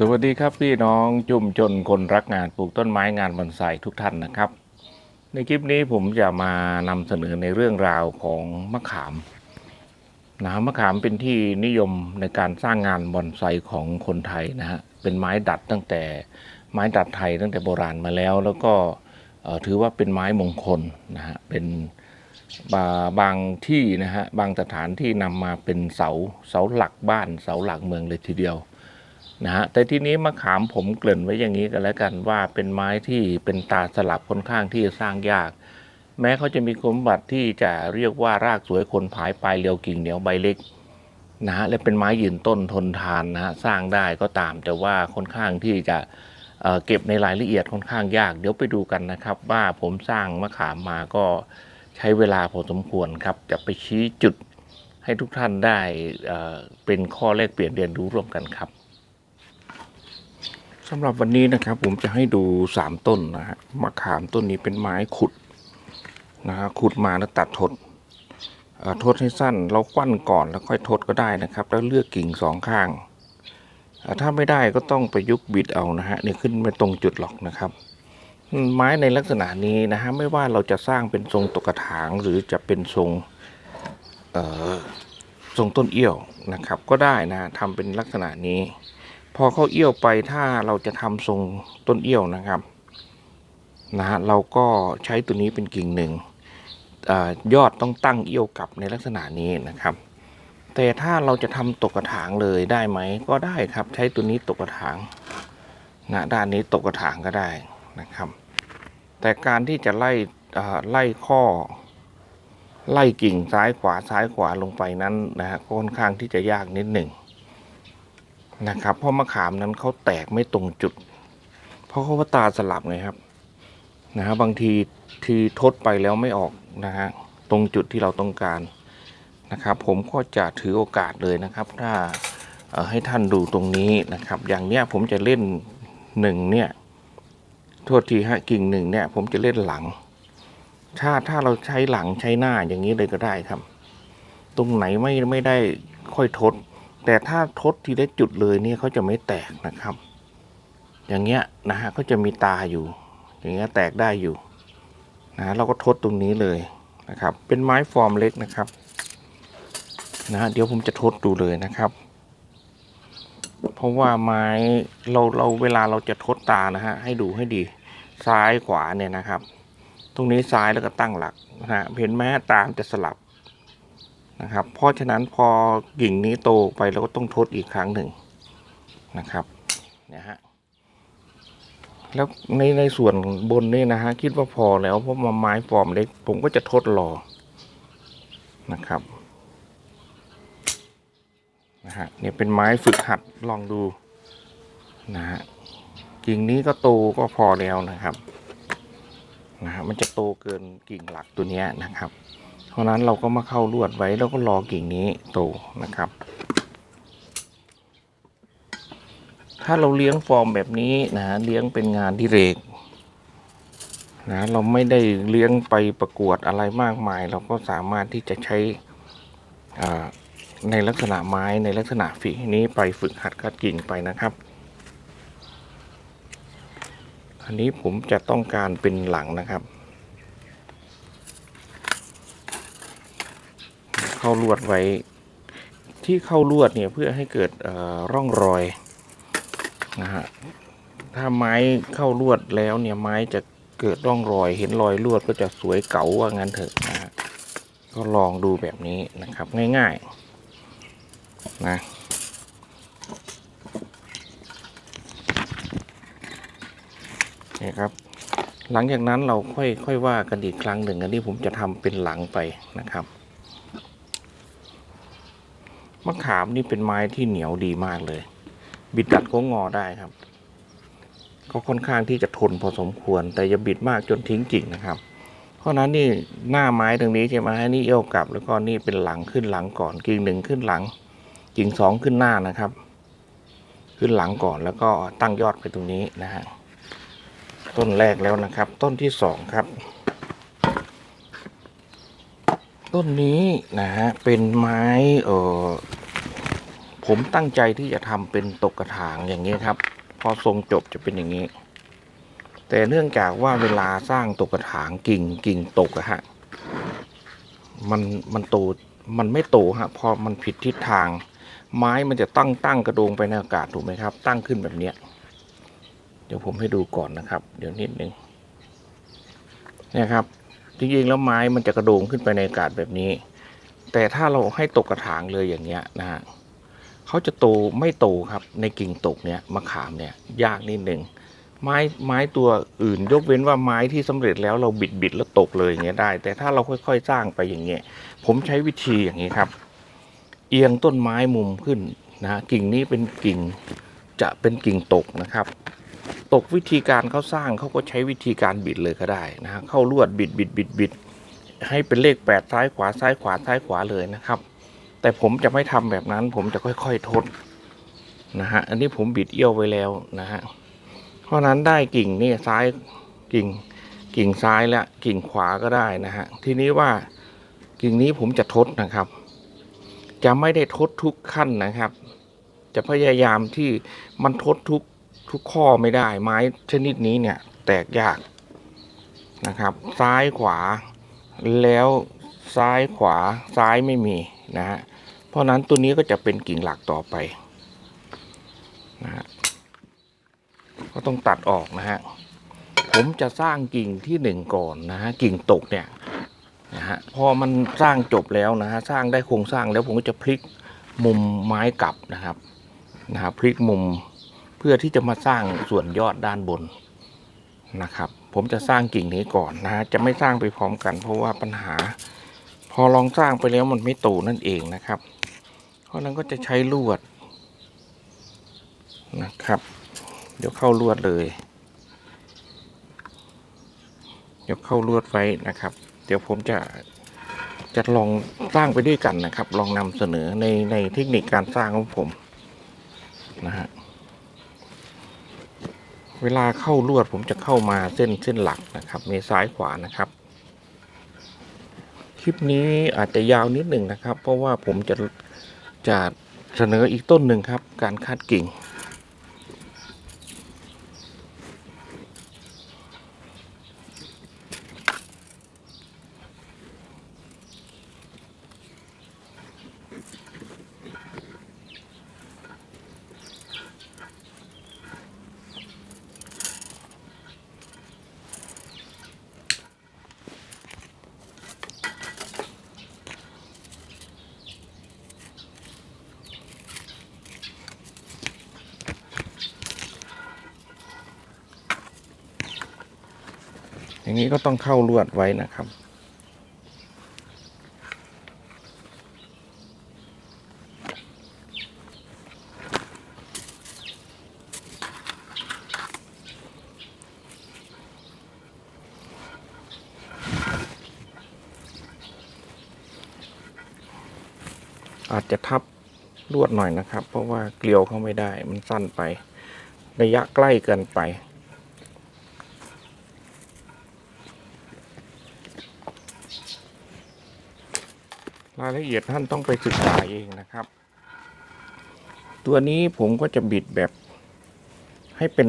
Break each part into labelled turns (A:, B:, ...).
A: สวัสดีครับพี่น้องจุ่มจนคนรักงานปลูกต้นไม้งานบอนไซทุกท่านนะครับ ในคลิปนี้ผมจะมานำเสนอในเรื่องราวของมะขามนะมะขามเป็นที่นิยมในการสร้างงานบอนไซของคนไทยนะฮะเป็นไม้ดัดตั้งแต่ไม้ดัดไทยตั้งแต่โบราณมาแล้ว แล้วก็ถือว่าเป็นไม้มงคลนะฮะเป็นบาบางที่นะฮะบางสถานที่นำมาเป็นเสาเสาหลักบ้านเสาหลักเมืองเลยทีเดียว นะฮะแต่ทีนี้มะขามผมเกริ่นไว้อย่างนี้กันแล้วกันว่าเป็นไม้ที่เป็นตาสลับค่อนข้างที่จะสร้างยาก แม้เขาจะมีคุณบัติที่จะเรียกว่ารากสวยคนผายปลายเรียวกิ่งเหนียวใบเล็กนะฮะและเป็นไม้ยืนต้นทนทานนะฮะสร้างได้ก็ตาม แต่ว่าค่อนข้างที่จะเเก็บในรายละเอียดค่อนข้างยาก เดี๋ยวไปดูกันนะครับ ว่าผมสร้างมะขามมาก็ใช้เวลาพอสมควรครับ จะไปชี้จุดให้ทุกท่านได้เเป็นข้อแลกเปลี่ยนเรียนรู้ร่วมกันครับ สำหรับวันนี้นะครับ ผมจะให้ดูสามต้นนะฮะมะขามต้นนี้เป็นไม้ขุดนะฮะขุดมาแล้วตัดทดเอ่อทดให้สั้นเราควันก่อนแล้วค่อยทดก็ได้นะครับ แล้วเลือกกิ่งสองข้าง ถ้าไม่ได้ก็ต้องไปยุกบิดเอานะฮะเนี่ยขึ้นไม่ตรงจุดหรอกนะครับ ไม้ในลักษณะนี้นะฮะไม่ว่าเราจะสร้างเป็นทรงตกกระถางหรือจะเป็นทรงเอ่อทรงต้นเอี้ยวนะครับ ก็ได้นะทำเป็นลักษณะนี้ พอเขาเอี้ยวไปถ้าเราจะทำทรงต้นเอี้ยวนะครับนะฮะเราก็ใช้ตัวนี้เป็นกิ่งหนึ่งอยอดต้องตั้งเอี้ยวกลับในลักษณะนี้นะครับ แต่ถ้าเราจะทำตกกระถางเลยได้ไหมก็ได้ครับ ใช้ตัวนี้ตกกระถางนะด้านนี้ตกกระถางก็ได้นะครับ แต่การที่จะไล่ไล่ข้อ ไล่กิ่งซ้ายขวาซ้ายขวาลงไปนั้นนะฮะค่อนข้างที่จะยากนิดหนึ่ง นะครับเพราะมะขามนั้นเขาแตกไม่ตรงจุด เพราะเขาว่าตาสลับไงครับนะฮะบางทีที่ทดไปแล้วไม่ออกนะฮะตรงจุดที่เราต้องการนะครับ ผมก็จะถือโอกาสเลยนะครับ ถ้าให้ท่านดูตรงนี้นะครับ อย่างเนี้ยผมจะเล่นหนึ่งเนี่ยโทษทีฮะกิ่งหนึ่งเนี่ย ผมจะเล่นหลัง ถ้าถ้าเราใช้หลังใช้หน้าอย่างนี้เลยก็ได้ครับ ตรงไหนไม่ไม่ได้ค่อยทด แต่ถ้าทดทีละจุดเลยเนี่ยเขาจะไม่แตกนะครับ อย่างเงี้ยนะฮะก็จะมีตาอยู่ อย่างเงี้ยแตกได้อยู่นะเราก็ทดตรงนี้เลยนะครับ เป็นไม้ฟอร์มเล็กนะครับนะะเดี๋ยวผมจะทดดูเลยนะครับ เพราะว่าไม้เราเราเวลาเราจะทดตานะฮะให้ดูให้ดีซ้ายขวาเนี่ยนะครับ ตรงนี้ซ้ายแล้วก็ตั้งหลักนะฮะเห็นไหมตามจะสลับ นะครับ เพราะฉะนั้นพอกิ่งนี้โตไปเราก็ต้องทดอีกครั้งหนึ่งนะครับเนี่ยฮะแล้วในในส่วนบนนี่นะฮะคิดว่าพอแล้วเพราะมาไม้ฟอร์มเล็กผมก็จะทดรอนะครับนะฮะเนี่ยเป็นไม้ฝึกหัดลองดูนะฮะกิ่งนี้ก็โตก็พอแล้วนะครับนะฮะมันจะโตเกินกิ่งหลักตัวนี้นะครับ ราะนั้นเราก็มาเข้าลวดไว้แล้วก็รอกิ่งนี้โตนะครับ ถ้าเราเลี้ยงฟอร์มแบบนี้นะเลี้ยงเป็นงานดิเรกนะเราไม่ได้เลี้ยงไปประกวดอะไรมากมาย เราก็สามารถที่จะใช้ในลักษณะไม้ในลักษณะฝีนี้ไปฝึกหัดกัดกิ่งไปนะครับ อันนี้ผมจะต้องการเป็นหลังนะครับ เข้าลวดไว้ ที่เข้าลวดเนี่ยเพื่อให้เกิดร่องรอยนะฮะถ้าไม้เข้าลวดแล้วเนี่ยไม้จะเกิดร่องรอย เห็นรอยลวดก็จะสวยเก๋าว่างั้นเถอะนะฮะก็ลองดูแบบนี้นะครับง่ายๆนะนี่ครับ หลังจากนั้นเราค่อยค่อยว่ากันอีกครั้งหนึ่งอันนี้ผมจะทำเป็นหลังไปนะครับ มะขามนี่เป็นไม้ที่เหนียวดีมากเลย บิดดัดก็งอได้ครับ ก็ค่อนข้างที่จะทนพอสมควร แต่อย่าบิดมากจนทิ้งกิ่งนะครับ เพราะฉะนั้นนี่หน้าไม้ตรงนี้ใช่ไหมนี่เอี้ยวกลับ แล้วก็นี่เป็นหลังขึ้นหลังก่อนกิ่งหนึ่งขึ้นหลัง กิ่งสองขึ้นหน้านะครับ ขึ้นหลังก่อนแล้วก็ตั้งยอดไปตรงนี้นะฮะต้นแรกแล้วนะครับ ต้นที่สองครับ ต้นนี้นะฮะเป็นไม้เออผมตั้งใจที่จะทำเป็นตกกระถางอย่างนี้ครับ พอทรงจบจะเป็นอย่างนี้ แต่เนื่องจากว่าเวลาสร้างตกกระถางกิ่งกิ่งตกอะฮะมันมันโตมันไม่โตฮะพอมันผิดทิศทาง ไม้มันจะตั้งตั้งกระโดงไปในอากาศถูกไหมครับ ตั้งขึ้นแบบเนี้ยเดี๋ยวผมให้ดูก่อนนะครับ เดี๋ยวนิดนึงเนี่ยครับ จริงๆแล้วไม้มันจะกระโดงขึ้นไปในอากาศแบบนี้ แต่ถ้าเราให้ตกกระถางเลยอย่างเงี้ยนะฮะเขาจะโตไม่โตครับในกิ่งตกเนี่ยมะขามเนี่ยยากนิดหนึ่งไม้ไม้ตัวอื่น ยกเว้นว่าไม้ที่สำเร็จแล้วเราบิดบิดแล้วตกเลยอย่างเงี้ยได้ แต่ถ้าเราค่อยๆสร้างไปอย่างเงี้ยผมใช้วิธีอย่างนี้ครับ เอียงต้นไม้มุมขึ้นนะกิ่งนี้เป็นกิ่งจะเป็นกิ่งตกนะครับ ตกวิธีการเขาสร้างเขาก็ใช้วิธีการบิดเลยก็ได้นะฮะเข้าลวดบิดบิดบิดบิดให้เป็นเลขแปดซ้ายขวาซ้ายขวาซ้ายขวาเลยนะครับ แต่ผมจะไม่ทำแบบนั้น ผมจะค่อยๆทดนะฮะอันนี้ผมบิดเอี้ยวไว้แล้วนะฮะเพราะฉะนั้นได้กิ่งนี่ซ้ายกิ่งกิ่งซ้ายและกิ่งขวาก็ได้นะฮะทีนี้ว่ากิ่งนี้ผมจะทดนะครับ จะไม่ได้ทดทุกขั้นนะครับ จะพยายามที่มันทดทุก ทุกข้อไม่ได้ไม้ชนิดนี้เนี่ยแตกยากนะครับ ซ้ายขวาแล้วซ้ายขวาซ้ายไม่มีนะฮะเพราะนั้นตัวนี้ก็จะเป็นกิ่งหลักต่อไปนะฮะก็ต้องตัดออกนะฮะผมจะสร้างกิ่งที่หนึ่งก่อนนะฮะกิ่งตกเนี่ยนะฮะพอมันสร้างจบแล้วนะฮะสร้างได้โครงสร้างแล้วผมก็จะพลิกมุมไม้กลับนะครับนะฮะพลิกมุม เพื่อที่จะมาสร้างส่วนยอดด้านบนนะครับ ผมจะสร้างกิ่งนี้ก่อนนะฮะจะไม่สร้างไปพร้อมกัน เพราะว่าปัญหา พอลองสร้างไปแล้วมันไม่โตนั่นเองนะครับ เพราะนั้นก็จะใช้ลวดนะครับ เดี๋ยวเข้าลวดเลยเดี๋ยวเข้าลวดไว้นะครับ เดี๋ยวผมจะจะลองสร้างไปด้วยกันนะครับ ลองนำเสนอในในเทคนิคการสร้างของผมนะฮะ เวลาเข้าลวดผมจะเข้ามาเส้นเส้นหลักนะครับมีซ้ายขวานะครับ คลิปนี้อาจจะยาวนิดหนึ่งนะครับ เพราะว่าผมจะจะเสนออีกต้นหนึ่งครับ การคาดกิ่ง อย่างนี้ก็ต้องเข้าลวดไว้นะครับ อาจจะทับลวดหน่อยนะครับ เพราะว่าเกลียวเข้าไม่ได้มันสั้นไประยะใกล้เกินไป รายละเอียดท่านต้องไปศึกษาเองนะครับ ตัวนี้ผมก็จะบิดแบบให้เป็น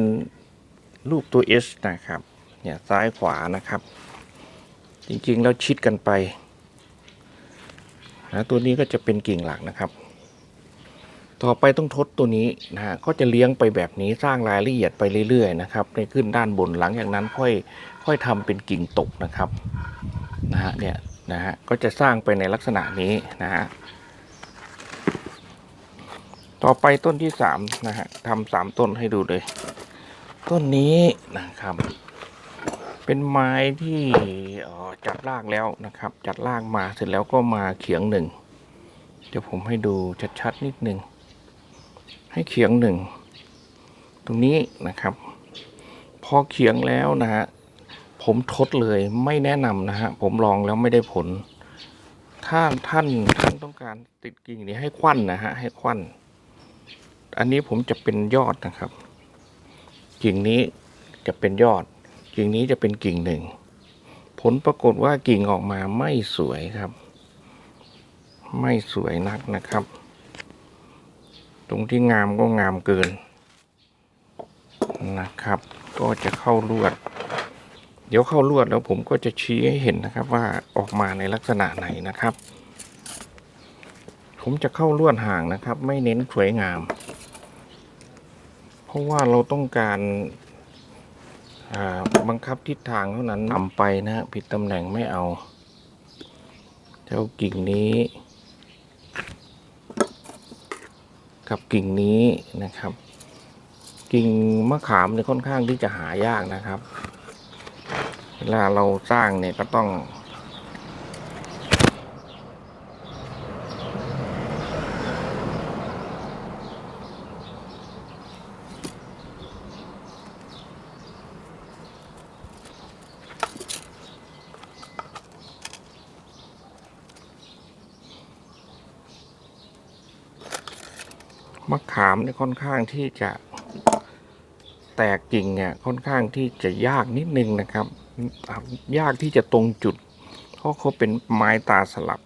A: รูปตัว S นะครับ เนี่ยซ้ายขวานะครับ จริงๆ แล้วชิดกันไปนะตัวนี้ก็จะเป็นกิ่งหลักนะครับ ต่อไปต้องทดตัวนี้นะฮะก็จะเลี้ยงไปแบบนี้สร้างรายละเอียดไปเรื่อยๆนะครับในขึ้นด้านบนหลังจากนั้นค่อยค่อยทำเป็นกิ่งตกนะครับนะฮะเนี่ย นะฮะก็จะสร้างไปในลักษณะนี้นะฮะต่อไปต้นที่สามนะฮะทำสามต้นให้ดูเลย ต้นนี้นะครับ เป็นไม้ที่จัดรากแล้วนะครับ จัดรากมาเสร็จแล้วก็มาเขียงหนึ่งเดี๋ยวผมให้ดูชัดๆนิดหนึ่งให้เขียงหนึ่งตรงนี้นะครับ พอเขียงแล้วนะฮะ ผมทดเลยไม่แนะนำนะฮะ ผมลองแล้วไม่ได้ผล ถ้าท่านท่านต้องการติดกิ่งนี้ให้ควันนะฮะ ให้ควัน อันนี้ผมจะเป็นยอดนะครับ กิ่งนี้จะเป็นยอด กิ่งนี้จะเป็นกิ่งหนึ่ง ผลปรากฏว่ากิ่งออกมาไม่สวยครับ ไม่สวยนักนะครับ ตรงที่งามก็งามเกินนะครับ ก็จะเข้าลวด เดี๋ยวเข้าลวดแล้วผมก็จะชี้ให้เห็นนะครับว่าออกมาในลักษณะไหนนะครับ ผมจะเข้าลวดห่างนะครับ ไม่เน้นสวยงาม เพราะว่าเราต้องการบังคับทิศทางเท่านั้นต่ำไปนะผิดตำแหน่งไม่เอา เจ้ากิ่งนี้ กับกิ่งนี้นะครับ กิ่งมะขามเนี่ยค่อนข้างที่จะหายากนะครับ เวลาเราสร้างเนี่ยก็ต้อง มะขามเนี่ยค่อนข้างที่จะแตกกิ่งเนี่ยค่อนข้างที่จะยากนิดนึงนะครับ ยากที่จะตรงจุด เพราะเขาเป็นไม้ตาสลับ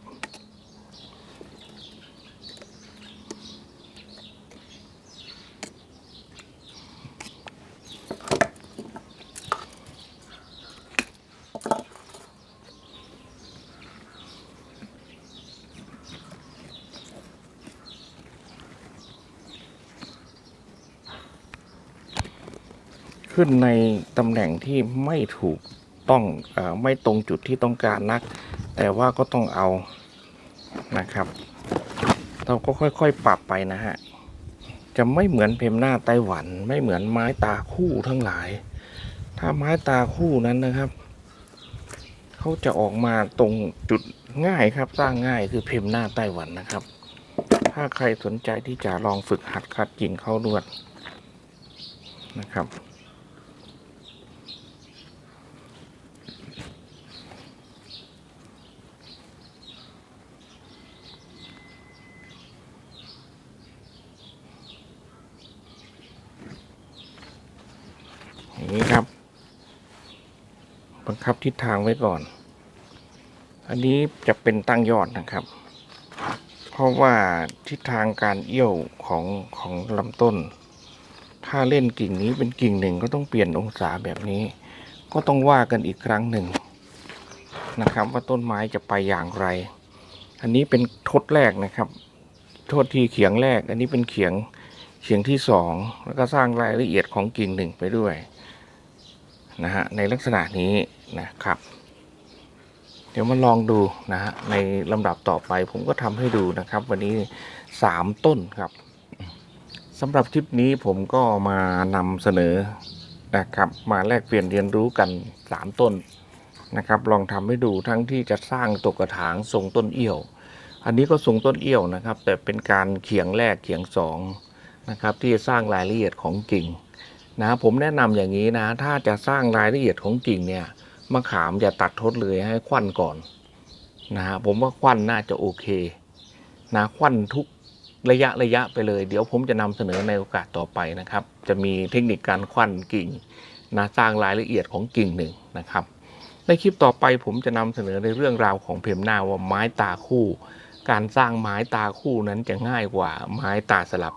A: ขึ้นในตำแหน่งที่ไม่ถูกต้องอไม่ตรงจุดที่ต้องการนัก แต่ว่าก็ต้องเอานะครับ เราก็ค่อยๆปรับไปนะฮะจะไม่เหมือนเพมหน้าไต้หวันไม่เหมือนไม้ตาคู่ทั้งหลาย ถ้าไม้ตาคู่นั้นนะครับเขาจะออกมาตรงจุดง่ายครับสร้างง่ายคือเพมหน้าไต้หวันนะครับ ถ้าใครสนใจที่จะลองฝึกหัดคัดกิ่งเข้าลวดนะครับ นี้ครับ บังคับทิศทางไว้ก่อน อันนี้จะเป็นตั้งยอดนะครับ เพราะว่าทิศทางการเอี้ยวของของลำต้น ถ้าเล่นกิ่งนี้เป็นกิ่งหนึ่งก็ต้องเปลี่ยนองศาแบบนี้ ก็ต้องว่ากันอีกครั้งหนึ่งนะครับ ว่าต้นไม้จะไปอย่างไร อันนี้เป็นทดแรกนะครับ โทษทีเขียงแรก อันนี้เป็นเขียงเขียงที่สองแล้วก็สร้างรายละเอียดของกิ่งหนึ่งไปด้วย นะฮะในลักษณะนี้นะครับ เดี๋ยวมาลองดูนะฮะในลำดับต่อไปผมก็ทำให้ดูนะครับ วันนี้สามต้นครับสำหรับคลิปนี้ผมก็มานำเสนอนะครับ มาแลกเปลี่ยนเรียนรู้กันสามต้นนะครับ ลองทำให้ดูทั้งที่จะสร้างตกกระถางทรงต้นเอี้ยว อันนี้ก็ทรงต้นเอี้ยวนะครับ แต่เป็นการเขียงแรกเขียงสองนะครับ ที่จะสร้างรายละเอียดของกิ่ง นะผมแนะนำอย่างนี้นะ ถ้าจะสร้างรายละเอียดของกิ่งเนี่ยมะขามอย่าตัดทดเลยให้ควันก่อนนะฮะผมว่าควันน่าจะโอเคนะควันทุกระยะระยะไปเลย เดี๋ยวผมจะนำเสนอในโอกาสต่อไปนะครับ จะมีเทคนิคการควันกิ่งนะสร้างรายละเอียดของกิ่งหนึ่งนะครับ ในคลิปต่อไปผมจะนำเสนอในเรื่องราวของเพมหน้าว่าไม้ตาคู่ การสร้างไม้ตาคู่นั้นจะง่ายกว่าไม้ตาสลับ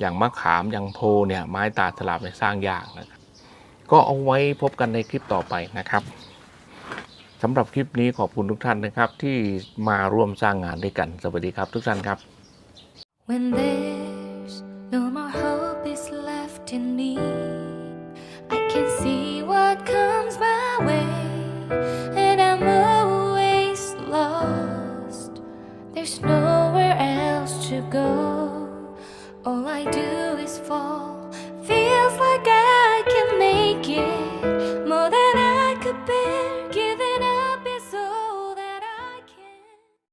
A: อย่างมะขามอย่างโพเนี่ยไม้ตาสลับเนี่ยสร้างยากนะครับก็เอาไว้พบกันในคลิปต่อไปนะครับสำหรับคลิปนี้ขอบคุณทุกท่านนะครับ ที่มาร่วมสร้างงานด้วยกัน สวัสดีครับทุกท่านครับ
B: When there's no more hope is left in me, I can see what comes my way, and I'm always lost. There's nowhere else to go. All I do is fall.